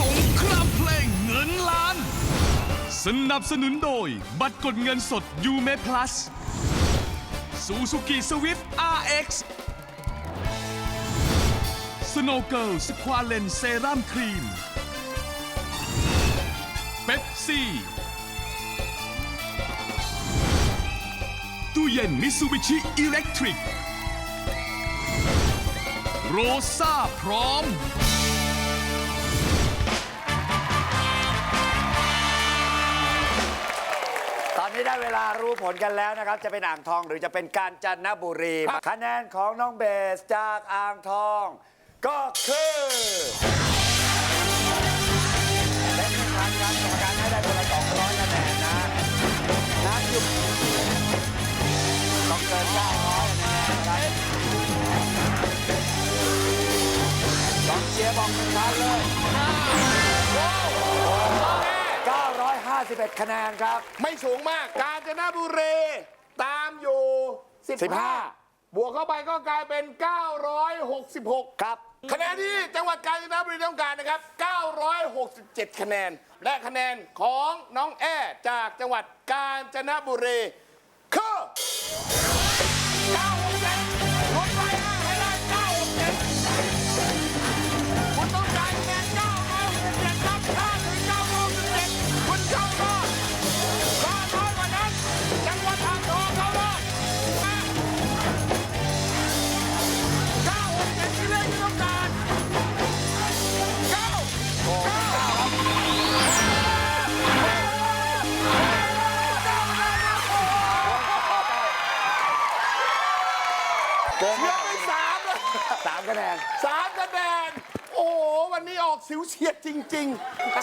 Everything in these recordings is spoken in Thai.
สงครามเพลงเงินล้าน สนับสนุนโดย บัตรกดเงินสดยูเม plus ซูซูกิสวิฟต์ RX Snow Girl Squalene Serum Cream เป๊ปซี่ตู้เย็นมิซูบิชิอิเล็กทริก โรซ่าพร้อม นนี้ได้เวลารู้ผลกันแล้วนะครับ จะเป็นอ่างทองหรือจะเป็นกาญจนบุรีคะแนนของน้องเบสจากอ่างทอง ก็คือเป็นทางการกรรมการให้ได้คนละ200คะแนนนะนักหยุดต้องเกิน900คะแนนนะครับลองเชียร์บอกหนึ่งพันเลย 951 คะแนนครับ ไม่สูงมาก กาญจนบุรี ตามอยู่15 15 บวกเข้าไปก็กลายเป็น 966 ครับ คะแนนที่จังหวัดกาญจนบุรีต้องการนะครับ 967 คะแนน และคะแนนของน้องแอ้จากจังหวัดกาญจนบุรีคือ967 เกินเหลือไปสามเลยสามคะแนนสามคะแนน โอ้โห วันนี้ออกสิวเฉียดจริง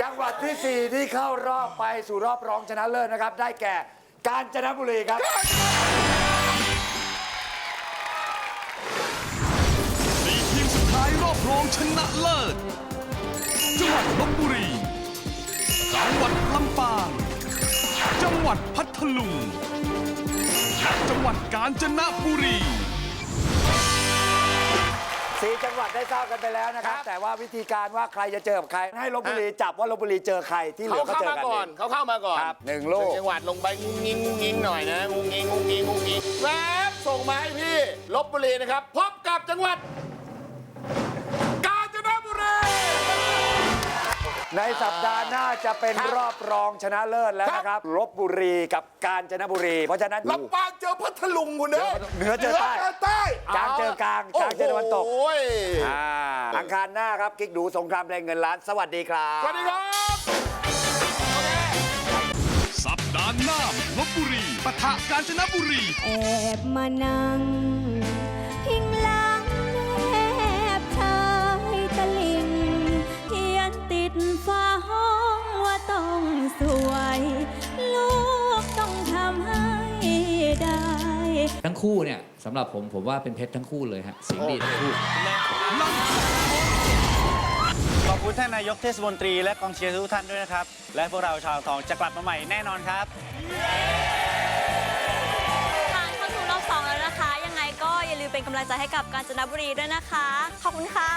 จังหวัดที่ 4 ที่เข้ารอบไปสู่รอบรองชนะเลิศนะครับ ได้แก่กาญจนบุรีครับ สี่ทีมสุดท้ายรอบรองชนะเลิศ จังหวัดลบบุรี จังหวัดลำปาง จังหวัดพัทลุงและจังหวัดกาญจนบุรี สี่จังหวัดได้ทราบกันไปแล้วนะครับ แต่ว่าวิธีการว่าใครจะเจอกับใคร ให้ลบบุรีจับว่าลบบุรีเจอใครที่ๆเหลืเขาอก็เข้าเจอมากันก่เออนง เขาเข้ามาก่อนครับหนึ่งลูก จังหวัดลงไปงุ้งงิงงุ้งงิงหน่อยนะงุ้งงิงงุ้งงิงงุ้งงิงแวบส่งมาให้พี่ลบบุรีนะครับ พบกับจังหวัด ในสัปดาห์หน้าจะเป็นครับรอบรองชนะเลิศแล้วนะครับลบบุรีกับกาญจนบุรี เพราะฉะนั้น ลำปางเจอพัทลุงคุณเด้อเหนือเจอใต้หนืใต้กลางเจอกลางกลางเจอตะวันตก โอ้ยอ่าอังคารหน้าครับกิ๊กดูสงครามเพลงเงินล้าน สวัสดีครับ สวัสดีครับ สัปดาห์หน้าลบบุรีปะทะกาญจนบุรี แอบมานั่ง ทั้งคู่เนี่ยสำหรับผมผมว่าเป็นเพชรทั้งคู่เลยฮะเสียงดีทั้งคู่ ขอบคุณท่านนายกเทศมนตรีและกองเชียร์ทุกท่านด้วยนะครับ และพวกเราชาวอ่างทองจะกลับมาใหม่แน่นอนครับ ผ่านเข้าสู่รอบสองแล้วนะคะ ยังไงก็อย่าลืมเป็นกำลังใจให้กับกาญจนบุรีด้วยนะคะ ขอบคุณค่ะ